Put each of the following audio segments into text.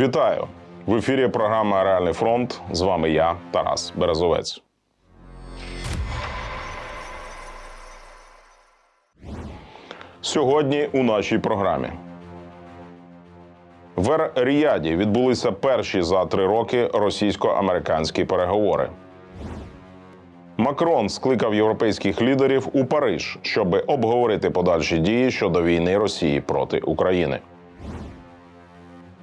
Вітаю в ефірі. Програма Реальний фронт. З вами я, Тарас Березовець. Сьогодні у нашій програмі. В Ер-Ріяді відбулися перші за три роки російсько-американські переговори. Макрон скликав європейських лідерів у Париж, щоб обговорити подальші дії щодо війни Росії проти України.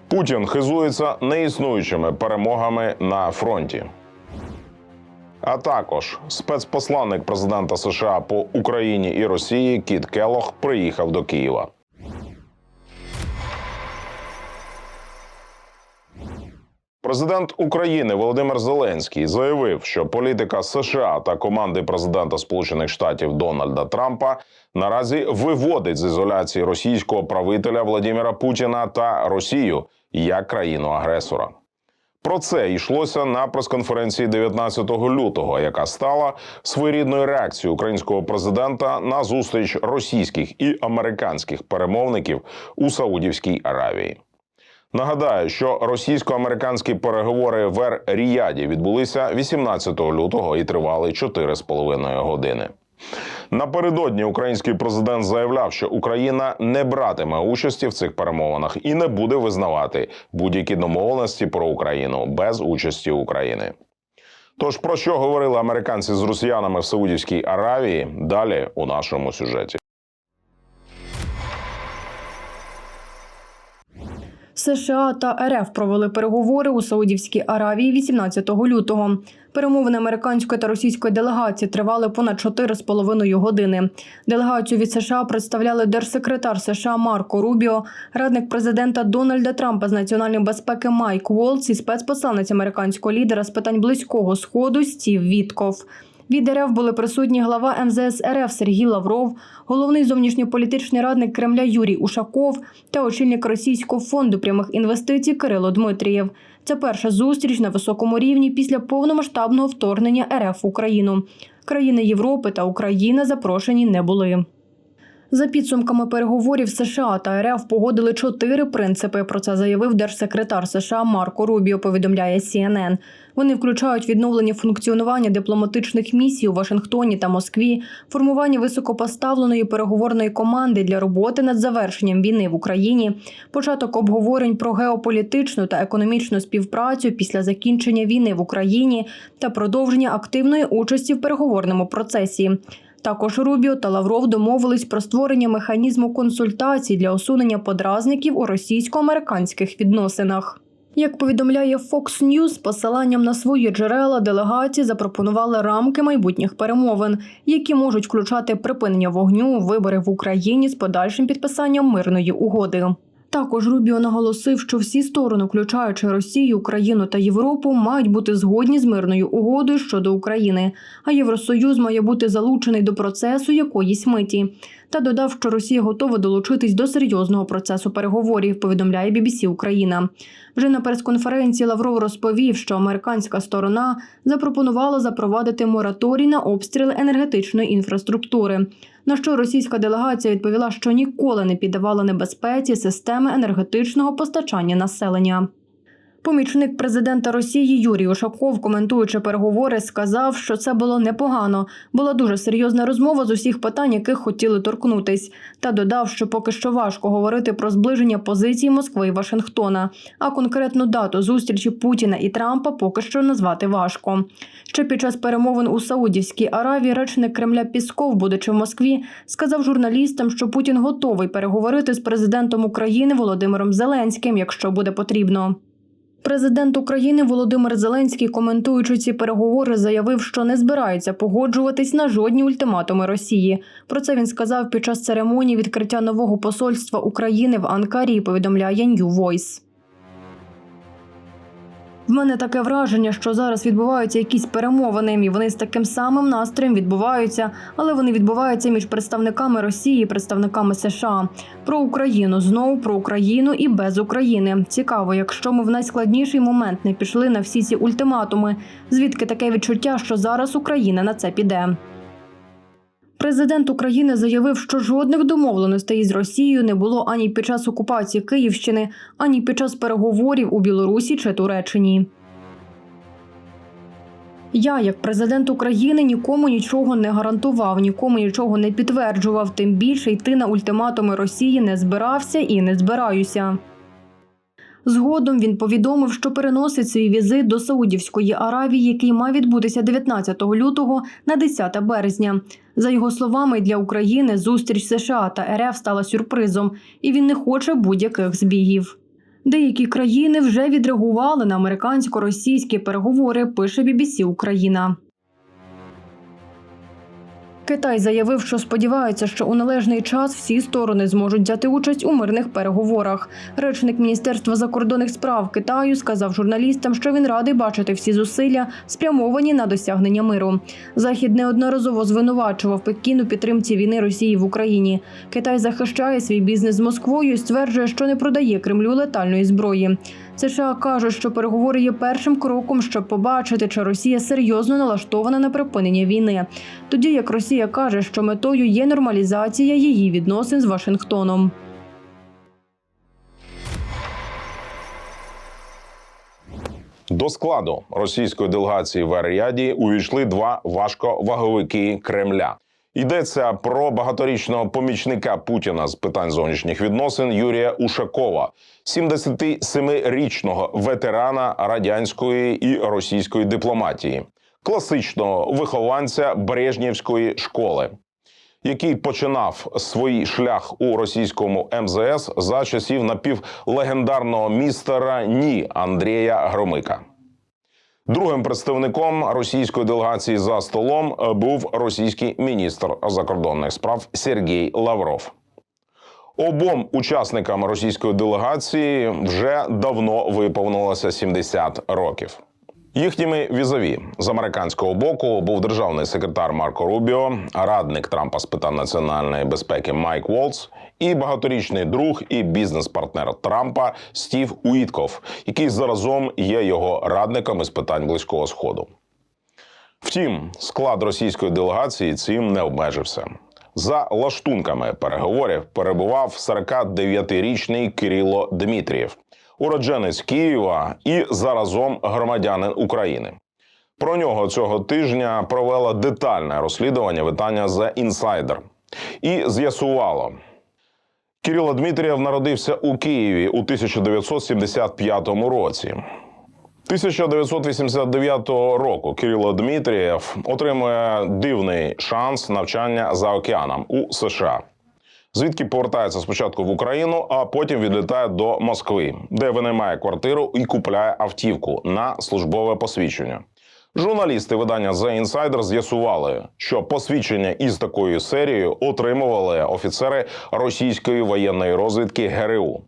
Путін хизується неіснуючими перемогами на фронті. А також спецпосланник президента США по Україні і Росії Кіт Келох приїхав до Києва. Президент України Володимир Зеленський заявив, що політика США та команди президента Сполучених Штатів Дональда Трампа наразі виводить з ізоляції російського правителя Владимира Путіна та Росію як країну агресора. Про це йшлося на прес-конференції 19 лютого, яка стала своєрідною реакцією українського президента на зустріч російських і американських перемовників у Саудівській Аравії. Нагадаю, що російсько-американські переговори в Ер-Ріяді відбулися 18 лютого і тривали 4,5 години. Напередодні український президент заявляв, що Україна не братиме участі в цих перемовинах і не буде визнавати будь-які домовленості про Україну без участі України. Тож про що говорили американці з росіянами в Саудівській Аравії? Далі у нашому сюжеті. США та РФ провели переговори у Саудівській Аравії 18 лютого. Перемовини американської та російської делегації тривали понад 4,5 години. Делегацію від США представляли держсекретар США Марко Рубіо, радник президента Дональда Трампа з національної безпеки Майк Волц і спецпосланець американського лідера з питань близького сходу Стів Вітков. Від РФ були присутні глава МЗС РФ Сергій Лавров, головний зовнішньополітичний радник Кремля Юрій Ушаков та очільник Російського фонду прямих інвестицій Кирило Дмитрієв. Це перша зустріч на високому рівні після повномасштабного вторгнення РФ в Україну. Країни Європи та Україна запрошені не були. За підсумками переговорів США та РФ погодили чотири принципи. Про це заявив держсекретар США Марко Рубіо. Повідомляє CNN. Вони включають відновлення функціонування дипломатичних місій у Вашингтоні та Москві, формування високопоставленої переговорної команди для роботи над завершенням війни в Україні, початок обговорень про геополітичну та економічну співпрацю після закінчення війни в Україні та продовження активної участі в переговорному процесі. Також Рубіо та Лавров домовились про створення механізму консультацій для усунення подразників у російсько-американських відносинах. Як повідомляє Fox News, з посиланням на свої джерела делегації запропонували рамки майбутніх перемовин, які можуть включати припинення вогню, вибори в Україні з подальшим підписанням мирної угоди. Також Рубіо наголосив, що всі сторони, включаючи Росію, Україну та Європу, мають бути згодні з мирною угодою щодо України, а Євросоюз має бути залучений до процесу якоїсь миті. Та додав, що Росія готова долучитись до серйозного процесу переговорів. Повідомляє BBC Україна. Вже на прес-конференції Лавров розповів, що американська сторона запропонувала запровадити мораторій на обстріли енергетичної інфраструктури. На що російська делегація відповіла, що ніколи не піддавала небезпеці системи енергетичного постачання населення. Помічник президента Росії Юрій Ушаков, коментуючи переговори, сказав, що це було непогано. Була дуже серйозна розмова з усіх питань, яких хотіли торкнутись, та додав, що поки що важко говорити про зближення позицій Москви і Вашингтона. А конкретну дату зустрічі Путіна і Трампа поки що назвати важко. Ще під час перемовин у Саудівській Аравії речник Кремля Пісков, будучи в Москві, сказав журналістам, що Путін готовий переговорити з президентом України Володимиром Зеленським, якщо буде потрібно. Президент України Володимир Зеленський, коментуючи ці переговори, заявив, що не збирається погоджуватись на жодні ультиматуми Росії. Про це він сказав під час церемонії відкриття нового посольства України в Анкарі. Повідомляє New Voice. В мене таке враження, що зараз відбуваються якісь перемовини, і вони з таким самим настроєм відбуваються, але вони відбуваються між представниками Росії і представниками США. Про Україну знову про Україну і без України. Цікаво, якщо ми в найскладніший момент не пішли на всі ці ультиматуми. Звідки таке відчуття, що зараз Україна на це піде? Президент України заявив, що жодних домовленостей із Росією не було ані під час окупації Київщини, ані під час переговорів у Білорусі чи Туреччині. Я, як президент України, нікому нічого не гарантував, нікому нічого не підтверджував. Тим більше йти на ультиматуми Росії не збирався і не збираюся. Згодом він повідомив, що переносить свій візит до Саудівської Аравії, який мав відбутися 19 лютого на 10 березня. За його словами, для України зустріч США та РФ стала сюрпризом, і він не хоче будь-яких збігів. Деякі країни вже відреагували на американсько-російські переговори. Пише BBC Україна. Китай заявив, що сподівається, що у належний час всі сторони зможуть взяти участь у мирних переговорах. Речник Міністерства закордонних справ Китаю сказав журналістам, що він радий бачити всі зусилля, спрямовані на досягнення миру. Захід неодноразово звинувачував Пекін у підтримці війни Росії в Україні. Китай захищає свій бізнес з Москвою і стверджує, що не продає Кремлю летальної зброї. США кажуть, що переговори є першим кроком, щоб побачити, чи Росія серйозно налаштована на припинення війни. Тоді як Росія каже, що метою є нормалізація її відносин з Вашингтоном. До складу російської делегації в Аріаді увійшли два важковаговики Кремля. Йдеться про багаторічного помічника Путіна з питань зовнішніх відносин Юрія Ушакова, 77-річного ветерана радянської і російської дипломатії, класичного вихованця Брежнєвської школи, який починав свій шлях у російському МЗС за часів напівлегендарного містера Ні Андрія Громика. Другим представником російської делегації за столом е, був російський міністр закордонних справ Сергій Лавров. Обом учасникам російської делегації вже давно виповнилося 70 років. Їхніми візаві з американського боку був державний секретар Марко Рубіо, радник Трампа з питань національної безпеки Майк Волц і багаторічний друг і бізнес-партнер Трампа Стів Уітков, який заразом є його радником із питань близького сходу. Втім, склад російської делегації цим не обмежився. За лаштунками переговорів перебував 49-річний Кирило Дмитрієв, уродженець Києва і заразом громадянин України. Про нього цього тижня провела детальне розслідування видання The Insider і з'ясувало. Кирило Дмитрієв народився у Києві у 1975 році. 1989 року Кирило Дмитрієв отримує дивний шанс навчання за океаном у США, звідки повертається спочатку в Україну, а потім відлітає до Москви, де винаймає квартиру і купляє автівку на службове посвідчення. Журналісти видання The Insider з'ясували, що посвідчення із такою серією отримували офіцери російської воєнної розвідки ГРУ.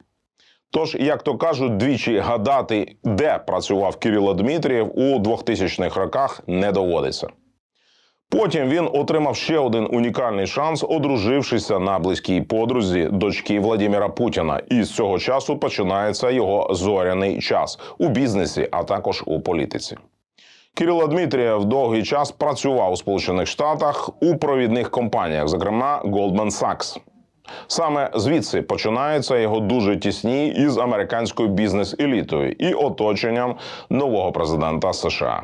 Тож, як то кажуть, двічі гадати, де працював Кирило Дмитрієв у 2000-х роках, не доводиться. Потім він отримав ще один унікальний шанс, одружившися на близькій подрузі дочки Владимира Путіна. І з цього часу починається його зоряний час у бізнесі, а також у політиці. Кирило Дмитрієв довгий час працював у Сполучених Штатах у провідних компаніях, зокрема Goldman Sachs. Саме звідси починаються його дуже тісні із американською бізнес-елітою і оточенням нового президента США.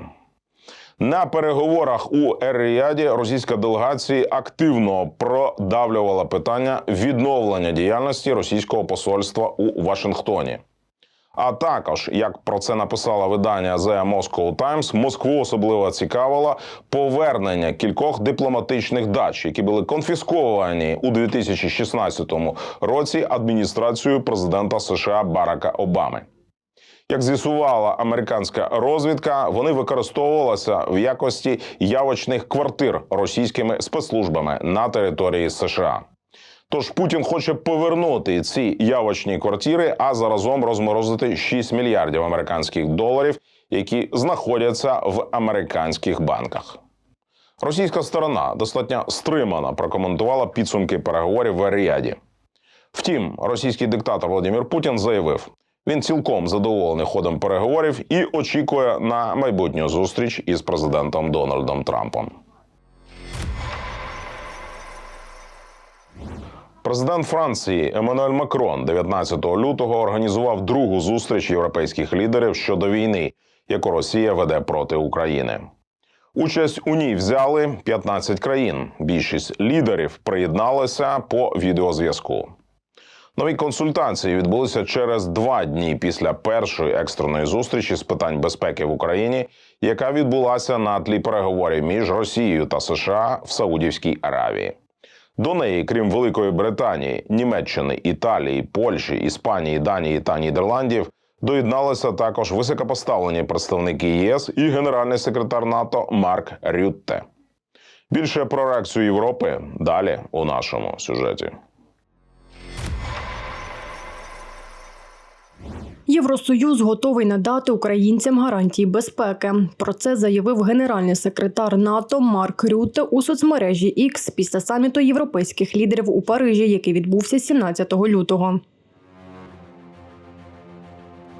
На переговорах у Ер-Ріаді російська делегація активно продавлювала питання відновлення діяльності російського посольства у Вашингтоні. А також, як про це написало видання The Moscow Times, Москву особливо цікавило повернення кількох дипломатичних дач, які були конфісковані у 2016 році адміністрацією президента США Барака Обами. Як з'ясувала американська розвідка, вони використовувалися в якості явочних квартир російськими спецслужбами на території США. Тож Путін хоче повернути ці явочні квартири, а заразом розморозити 6 мільярдів американських доларів, які знаходяться в американських банках. Російська сторона достатньо стримано прокоментувала підсумки переговорів в Ріаді. Втім, російський диктатор Володимир Путін заявив, він цілком задоволений ходом переговорів і очікує на майбутню зустріч із президентом Дональдом Трампом. Президент Франції Еммануель Макрон 19 лютого організував другу зустріч європейських лідерів щодо війни, яку Росія веде проти України. Участь у ній взяли 15 країн. Більшість лідерів приєдналися по відеозв'язку. Нові консультації відбулися через два дні після першої екстреної зустрічі з питань безпеки в Україні, яка відбулася на тлі переговорів між Росією та США в Саудівській Аравії. До неї, крім Великої Британії, Німеччини, Італії, Польщі, Іспанії, Данії та Нідерландів, доєдналися також високопоставлені представники ЄС і генеральний секретар НАТО Марк Рютте. Більше про реакцію Європи далі у нашому сюжеті. Євросоюз готовий надати українцям гарантії безпеки. Про це заявив генеральний секретар НАТО Марк Рюте у соцмережі X після саміту європейських лідерів у Парижі, який відбувся 17 лютого.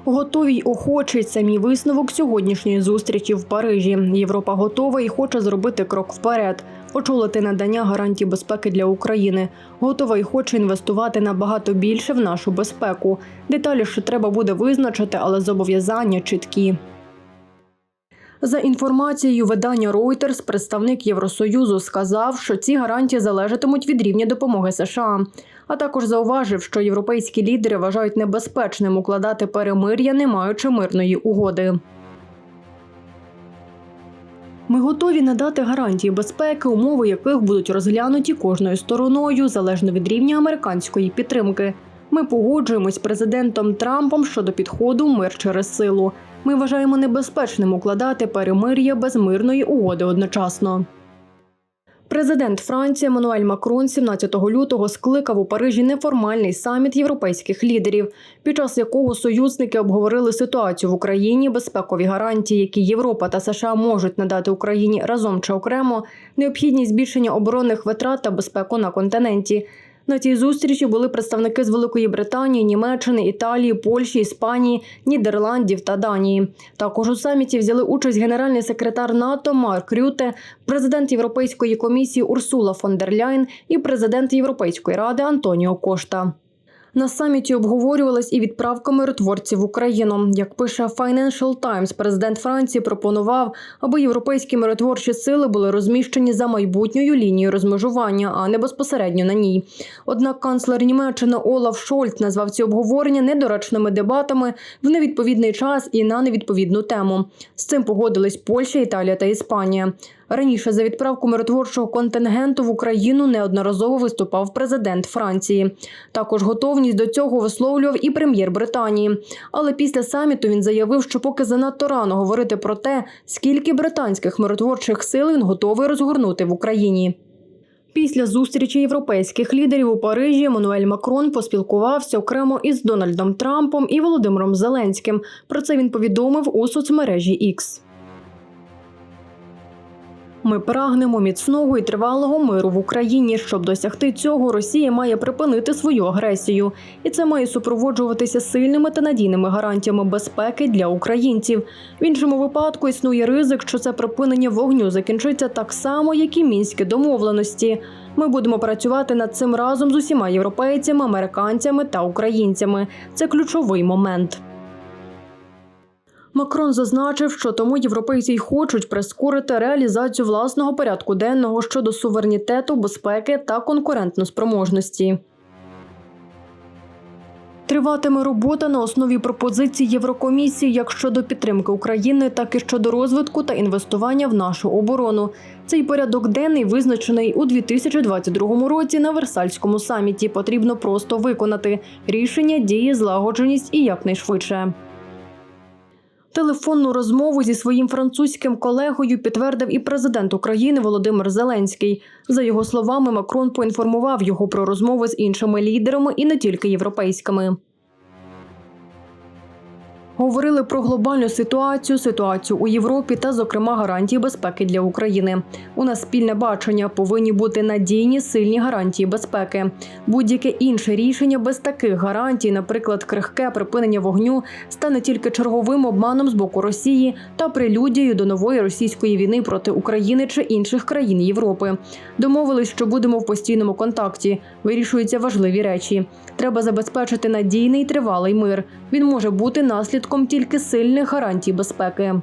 Готові й охочі Самі висновок сьогоднішньої зустрічі в Парижі. Європа готова і хоче зробити крок вперед, очолити надання гарантій безпеки для України. Готова і хоче інвестувати набагато більше в нашу безпеку. Деталі ще треба буде визначити, але зобов'язання чіткі. За інформацією видання Reuters, представник Євросоюзу сказав, що ці гарантії залежатимуть від рівня допомоги США. А також зауважив, що європейські лідери вважають небезпечним укладати перемир'я, не маючи мирної угоди. Ми готові надати гарантії безпеки, умови яких будуть розглянуті кожною стороною залежно від рівня американської підтримки. Ми погоджуємось з президентом Трампом щодо підходу мир через силу. Ми вважаємо небезпечним укладати перемир'я без мирної угоди одночасно. Президент Франції Еммануель Макрон 17 лютого скликав у Парижі неформальний саміт європейських лідерів, під час якого союзники обговорили ситуацію в Україні, безпекові гарантії, які Європа та США можуть надати Україні разом чи окремо, необхідність збільшення оборонних витрат та безпеку на континенті. На цій зустрічі були представники з Великої Британії, Німеччини, Італії, Польщі, Іспанії, Нідерландів та Данії. Також у саміті взяли участь генеральний секретар НАТО Марк Рюте, президент Європейської комісії Урсула фон дер Ляйн і президент Європейської ради Антоніо Кошта. На саміті обговорювалась і відправка миротворців в Україну. Як пише Financial Times, президент Франції пропонував, аби європейські миротворчі сили були розміщені за майбутньою лінією розмежування, а не безпосередньо на ній. Однак канцлер Німеччини Олаф Шольц назвав ці обговорення недоречними дебатами в невідповідний час і на невідповідну тему. З цим погодились Польща, Італія та Іспанія. Раніше за відправку миротворчого контингенту в Україну неодноразово виступав президент Франції. Також готовність до цього висловлював і прем'єр Британії. Але після саміту він заявив, що поки занадто рано говорити про те, скільки британських миротворчих сил він готовий розгорнути в Україні. Після зустрічі європейських лідерів у Парижі Еммануель Макрон поспілкувався окремо із Дональдом Трампом і Володимиром Зеленським. Про це він повідомив у соцмережі X. Ми прагнемо міцного і тривалого миру в Україні. Щоб досягти цього, Росія має припинити свою агресію, і це має супроводжуватися сильними та надійними гарантіями безпеки для українців. В іншому випадку існує ризик, що це припинення вогню закінчиться так само, як і мінські домовленості. Ми будемо працювати над цим разом з усіма європейцями, американцями та українцями. Це ключовий момент. Макрон зазначив, що тому європейці й хочуть прискорити реалізацію власного порядку денного щодо суверенітету, безпеки та конкурентноспроможності. Триватиме робота на основі пропозицій Єврокомісії як щодо підтримки України, так і щодо розвитку та інвестування в нашу оборону. Цей порядок денний визначений у 2022 році на Версальському саміті. Потрібно просто виконати рішення, дії, злагодженість і якнайшвидше. Телефонну розмову зі своїм французьким колегою підтвердив і президент України Володимир Зеленський. За його словами, Макрон поінформував його про розмови з іншими лідерами і не тільки європейськими. Говорили про глобальну ситуацію, ситуацію у Європі та, зокрема, гарантії безпеки для України. У нас спільне бачення повинні бути надійні, сильні гарантії безпеки. Будь-яке інше рішення без таких гарантій, наприклад, крихке припинення вогню, стане тільки черговим обманом з боку Росії та прелюдією до нової російської війни проти України чи інших країн Європи. Домовились, що будемо в постійному контакті. Вирішуються важливі речі. Треба забезпечити надійний тривалий мир. Він може бути наслідком тільки сильних гарантій безпеки.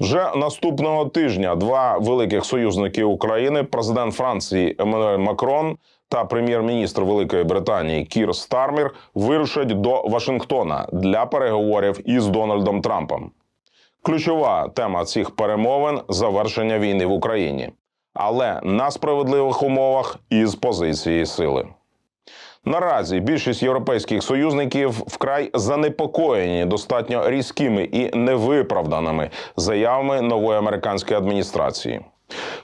Вже наступного тижня два великих союзники України, президент Франції Еммануель Макрон та прем'єр-міністр Великої Британії Кір Стармір, вирушать до Вашингтона для переговорів із Дональдом Трампом. Ключова тема цих перемовин завершення війни в Україні, але на справедливих умовах і з позиції сили. Наразі більшість європейських союзників вкрай занепокоєні достатньо різкими і невиправданими заявами нової американської адміністрації.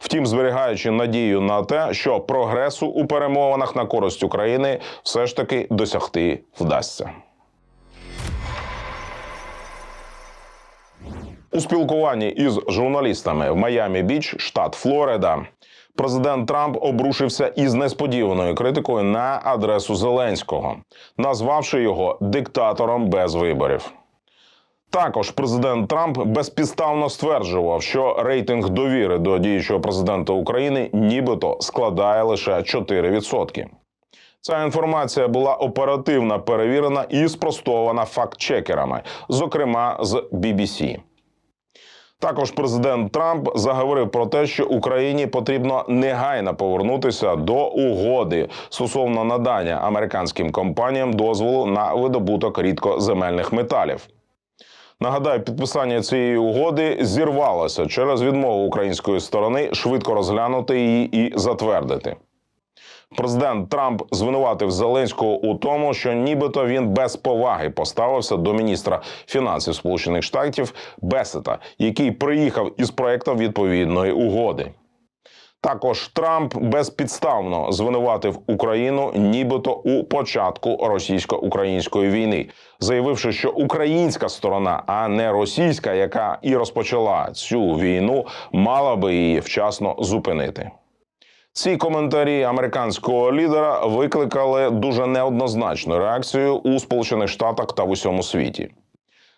Втім, зберігаючи надію на те, що прогресу у перемовинах на користь України все ж таки досягти вдасться. У спілкуванні із журналістами в Майамі Біч, штат Флорида, президент Трамп обрушився із несподіваною критикою на адресу Зеленського, назвавши його диктатором без виборів. Також президент Трамп безпідставно стверджував, що рейтинг довіри до діючого президента України нібито складає лише 4%. Ця інформація була оперативно перевірена і спростована факт-чекерами, зокрема з BBC. Також президент Трамп заговорив про те, що Україні потрібно негайно повернутися до угоди стосовно надання американським компаніям дозволу на видобуток рідкоземельних металів. Нагадаю, підписання цієї угоди зірвалося через відмову української сторони швидко розглянути її і затвердити. Президент Трамп звинуватив Зеленського у тому, що нібито він без поваги поставився до міністра фінансів Сполучених Штатів Бесета, який приїхав із проектом відповідної угоди. Також Трамп безпідставно звинуватив Україну, нібито у початку російсько-української війни, заявивши, що українська сторона, а не російська, яка і розпочала цю війну, мала би її вчасно зупинити. Ці коментарі американського лідера викликали дуже неоднозначну реакцію у Сполучених Штатах та в усьому світі.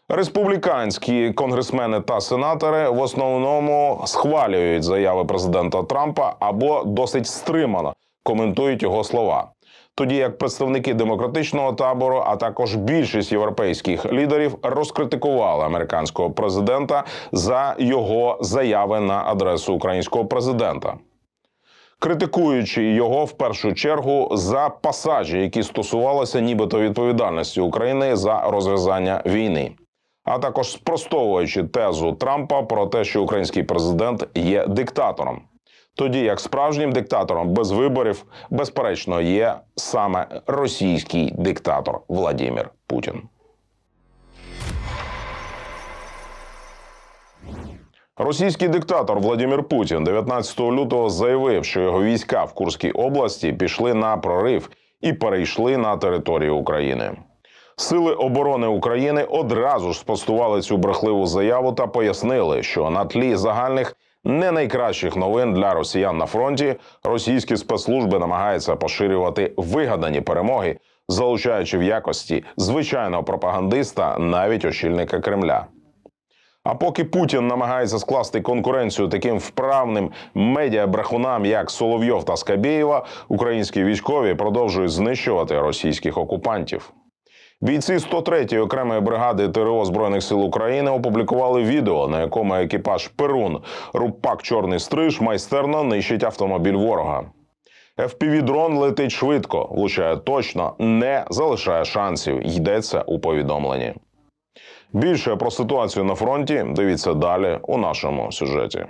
Республіканські конгресмени та сенатори в основному схвалюють заяви президента Трампа або досить стримано коментують його слова. Тоді як представники демократичного табору, а також більшість європейських лідерів розкритикували американського президента за його заяви на адресу українського президента критикуючи його в першу чергу за пасажі, які стосувалися нібито відповідальності України за розв'язання війни, а також спростовуючи тезу Трампа про те, що український президент є диктатором. Тоді як справжнім диктатором без виборів, безперечно, є саме російський диктатор Владимир Путін. Російський диктатор Владимир Путін 19 лютого заявив, що його війська в Курській області пішли на прорив і перейшли на територію України. Сили оборони України одразу ж спростували цю брехливу заяву та пояснили, що на тлі загальних не найкращих новин для росіян на фронті російські спецслужби намагаються поширювати вигадані перемоги, залучаючи в якості звичайного пропагандиста навіть очільника Кремля. А поки Путін намагається скласти конкуренцію таким вправним медіабрехунам, як Соловйов та Скабєєва, українські військові продовжують знищувати російських окупантів. Бійці 103-ї окремої бригади ТРО збройних сил України опублікували відео, на якому екіпаж Перун Рупак Чорний Стриж майстерно нищить автомобіль ворога. fpv дрон летить швидко, влучає точно, не залишає шансів. Йдеться у повідомленні. Більше про ситуацію на фронті дивіться далі у нашому сюжеті.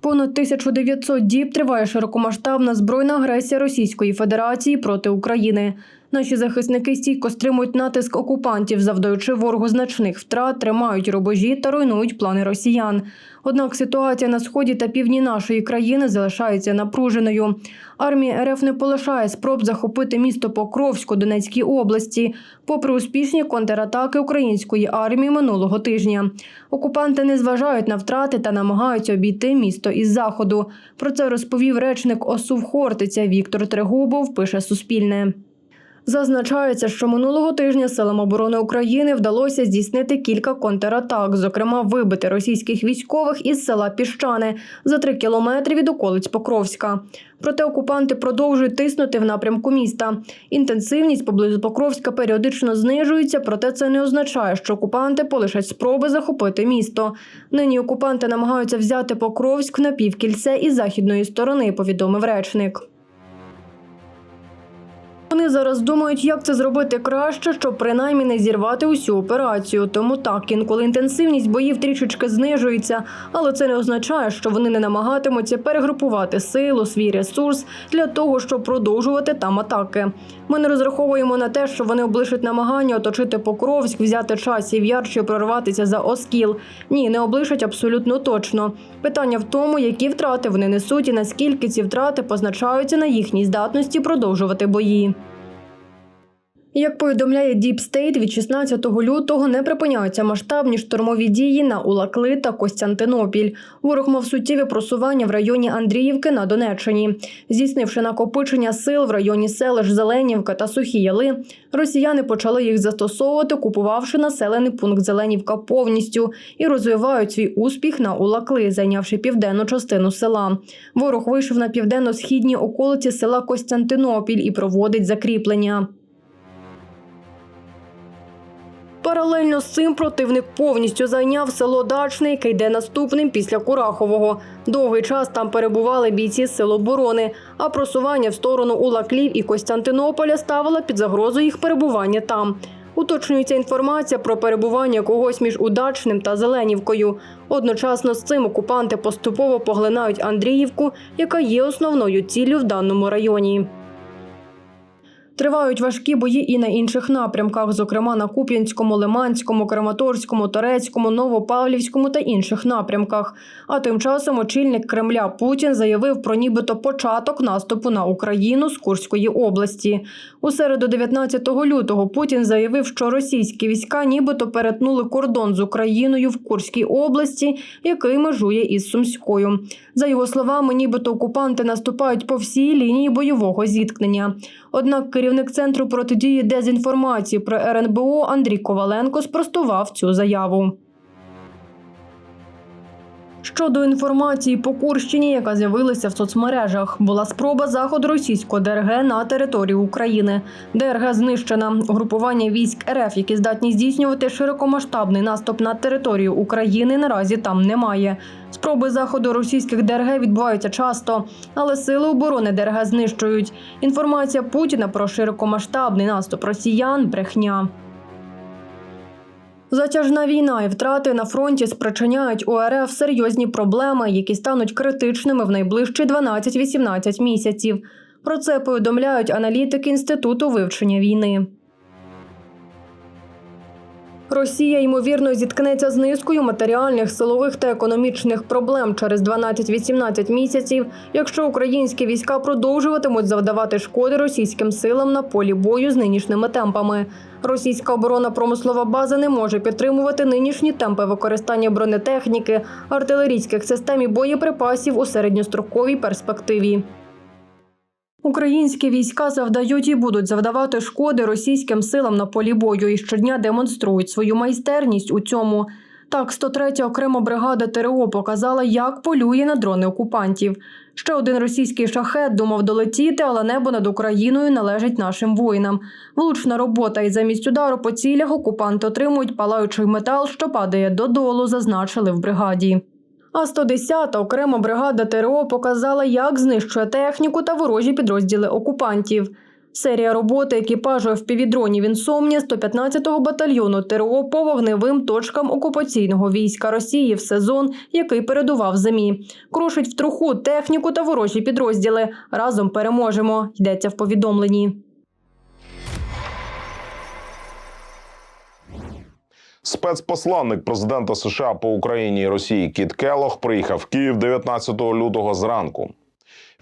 Понад 1900 діб триває широкомасштабна збройна агресія Російської Федерації проти України. Наші захисники стійко стримують натиск окупантів, завдаючи ворогу значних втрат, тримають рубежі та руйнують плани росіян. Однак ситуація на сході та півдні нашої країни залишається напруженою. Армія РФ не полишає спроб захопити місто Покровськ у Донецькій області, попри успішні контратаки української армії минулого тижня. Окупанти не зважають на втрати та намагаються обійти місто із заходу. Про це розповів речник ОСУВ Хортиця Віктор Трегубов. Пише Суспільне. Зазначається, що минулого тижня силам оборони України вдалося здійснити кілька контратак, зокрема вибити російських військових із села Піщане за три кілометри від околиць Покровська. Проте окупанти продовжують тиснути в напрямку міста. Інтенсивність поблизу Покровська періодично знижується, проте це не означає, що окупанти полишать спроби захопити місто. Нині окупанти намагаються взяти Покровськ на півкільце із західної сторони, повідомив речник. Вони зараз думають, як це зробити краще, щоб принаймні не зірвати усю операцію. Тому так, інколи інтенсивність боїв трішечки знижується, але це не означає, що вони не намагатимуться перегрупувати силу, свій ресурс для того, щоб продовжувати там атаки. Ми не розраховуємо на те, що вони облишать намагання оточити Покровськ, взяти часів яр чи прорватися за Оскіл. Ні, не облишать абсолютно точно. Питання в тому, які втрати вони несуть і наскільки ці втрати позначаються на їхній здатності продовжувати бої. Як повідомляє Deep State, від 16 лютого не припиняються масштабні штурмові дії на Улакли та Костянтинопіль. Ворог мав суттєві просування в районі Андріївки на Донеччині. Здійснивши накопичення сил в районі селищ Зеленівка та Сухі Яли, росіяни почали їх застосовувати, купувавши населений пункт Зеленівка повністю і розвивають свій успіх на Улакли, зайнявши південну частину села. Ворог вийшов на південно-східні околиці села Костянтинопіль і проводить закріплення. Паралельно з цим противник повністю зайняв село Дачне, яке йде наступним після Курахового. Довгий час там перебували бійці Сил оборони, а просування в сторону Улаклів і Костянтинополя ставило під загрозу їх перебування там. Уточнюється інформація про перебування когось між Удачним та Зеленівкою. Одночасно з цим окупанти поступово поглинають Андріївку, яка є основною ціллю в даному районі. Тривають важкі бої і на інших напрямках, зокрема на Куп'янському, Лиманському, Краматорському, Торецькому, Новопавлівському та інших напрямках. А тим часом очільник Кремля Путін заявив про нібито початок наступу на Україну з Курської області. У середу 19 лютого Путін заявив, що російські війська нібито перетнули кордон з Україною в Курській області, який межує із Сумською. За його словами, нібито окупанти наступають по всій лінії бойового зіткнення. Однак керівник центру протидії дезінформації про РНБО Андрій Коваленко спростував цю заяву. Щодо інформації по Курщині, яка з'явилася в соцмережах, була спроба заходу російського ДРГ на територію України. ДРГ знищена. Групування військ РФ, які здатні здійснювати широкомасштабний наступ на територію України, наразі там немає. Спроби заходу російських ДРГ відбуваються часто, але сили оборони ДРГ знищують. Інформація Путіна про широкомасштабний наступ росіян брехня. Затяжна війна і втрати на фронті спричиняють у РФ серйозні проблеми, які стануть критичними в найближчі 12-18 місяців. Про це повідомляють аналітики Інституту вивчення війни. Росія ймовірно зіткнеться з низкою матеріальних, силових та економічних проблем через 12-18 місяців, якщо українські війська продовжуватимуть завдавати шкоди російським силам на полі бою з нинішніми темпами. Російська оборона промислова база не може підтримувати нинішні темпи використання бронетехніки, артилерійських систем і боєприпасів у середньостроковій перспективі. Українські війська завдають і будуть завдавати шкоди російським силам на полі бою і щодня демонструють свою майстерність у цьому. Так, 103 окрема бригада ТРО показала, як полює на дрони окупантів. Ще один російський шахет думав долетіти, але небо над Україною належить нашим воїнам. Влучна робота і замість удару по цілях окупанти отримують палаючий метал, що падає додолу, зазначили в бригаді. А 110-та окрема бригада ТРО показала, як знищує техніку та ворожі підрозділи окупантів. Серія роботи екіпажу FPV-дронів «Інсомнія» 115-го батальйону ТРО по вогневим точкам окупаційного війська Росії в сезон, який передував зимі. Крушить в труху техніку та ворожі підрозділи. Разом переможемо. Йдеться в повідомленні. Спецпосланник президента США по Україні і Росії Кіт Келох приїхав в Київ 19 лютого зранку.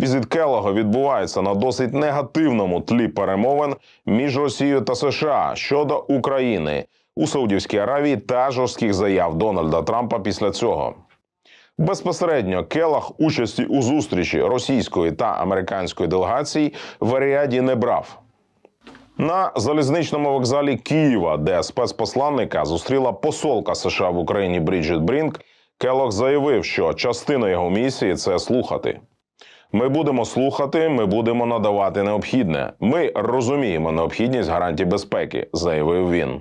Візит Келога відбувається на досить негативному тлі перемовин між Росією та США щодо України у Саудівській Аравії та жорстких заяв Дональда Трампа після цього. Безпосередньо Келах участі у зустрічі російської та американської делегацій в Аріаді не брав. На залізничному вокзалі Києва, де спецпосланника зустріла посолка США в Україні Бріджит Брінк, Келох заявив, що частина його місії це слухати. Ми будемо слухати, ми будемо надавати необхідне. Ми розуміємо необхідність гарантій безпеки, заявив він.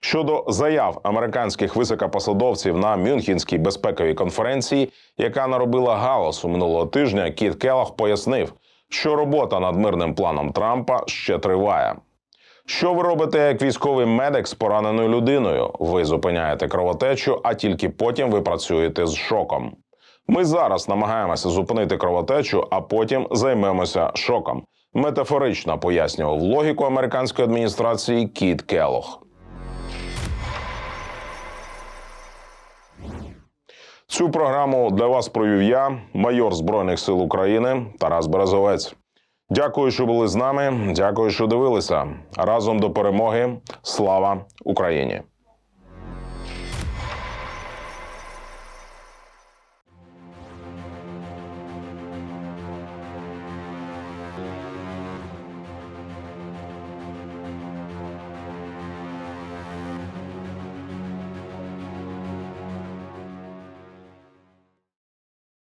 Щодо заяв американських високопосадовців на Мюнхенській безпековій конференції, яка наробила галасу минулого тижня, Кіт Келах пояснив, що робота над мирним планом Трампа ще триває. Що ви робите як військовий медик з пораненою людиною? Ви зупиняєте кровотечу, а тільки потім ви працюєте з шоком. Ми зараз намагаємося зупинити кровотечу, а потім займемося шоком. Метафорично пояснював логіку американської адміністрації Кіт Келох. Цю програму для вас провів я, майор Збройних сил України Тарас Березовець. Дякую, що були з нами. Дякую, що дивилися. Разом до перемоги. Слава Україні!